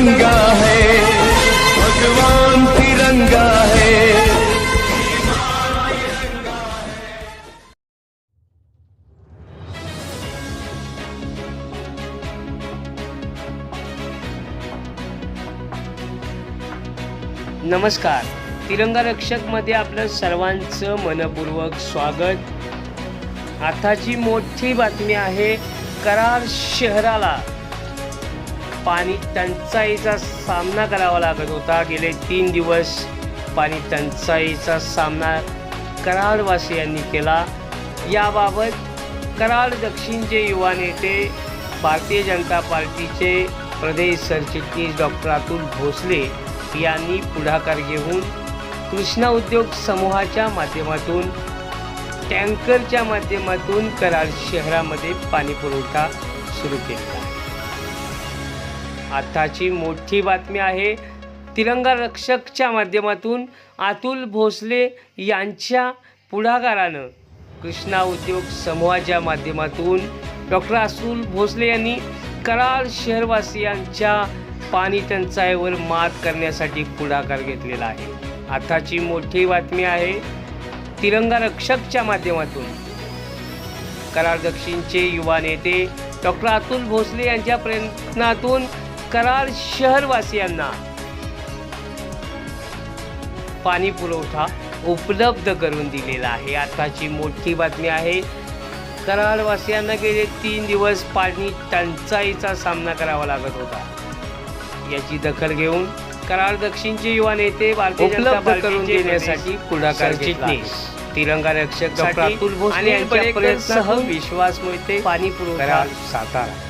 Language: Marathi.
तिरंगा है भगवान तिरंगा है। नमस्कार तिरंगा रक्षकमध्ये आपलं सर्वांचं मनपूर्वक स्वागत. आताची मोठी बातमी आहे करार शहराला. पाणी टंचाईचा सामना करावा लागत होता. गेले तीन दिवस पाणी टंचाईचा सामना कराडवासियांनी केला. याबाबत कराड दक्षिणचे युवा नेते भारतीय जनता पार्टीचे प्रदेश सरचिटणीस डॉक्टर अतुल भोसले यांनी पुढाकार घेऊन कृष्णा उद्योग समूहाच्या माध्यमातून टँकरच्या माध्यमातून कराड शहरामध्ये पाणी पुरवठा सुरू केला. आत्ताची मोठी बातमी आहे तिरंगा रक्षकच्या माध्यमातून अतुल भोसले यांच्या पुढाकारानं. कृष्णा उद्योग समूहाच्या माध्यमातून डॉक्टर अतुल भोसले यांनी कराड शहरवासियांच्या पाणी टंचाईवर मात करण्यासाठी पुढाकार घेतलेला आहे. आताची मोठी बातमी आहे तिरंगा रक्षकच्या माध्यमातून. कराड दक्षिणचे युवा नेते डॉक्टर अतुल भोसले यांच्या प्रयत्नातून कराड शहरवासियांना. पाणी पुरवठा उपलब्ध करून दिलेला आहे. आताची मोठी बातमी आहे कराडवासियांना गेले तीन दिवस पाणी टंचाईचा सामना करावा लागत होता. याची दखल घेऊन कराड दक्षिणचे युवा नेते उपलब्ध करून देण्यासाठी पुढाकार. चिटणीस तिरंगा रक्षक आणि विश्वास मोहिते पाणी पुरवठा सातारा.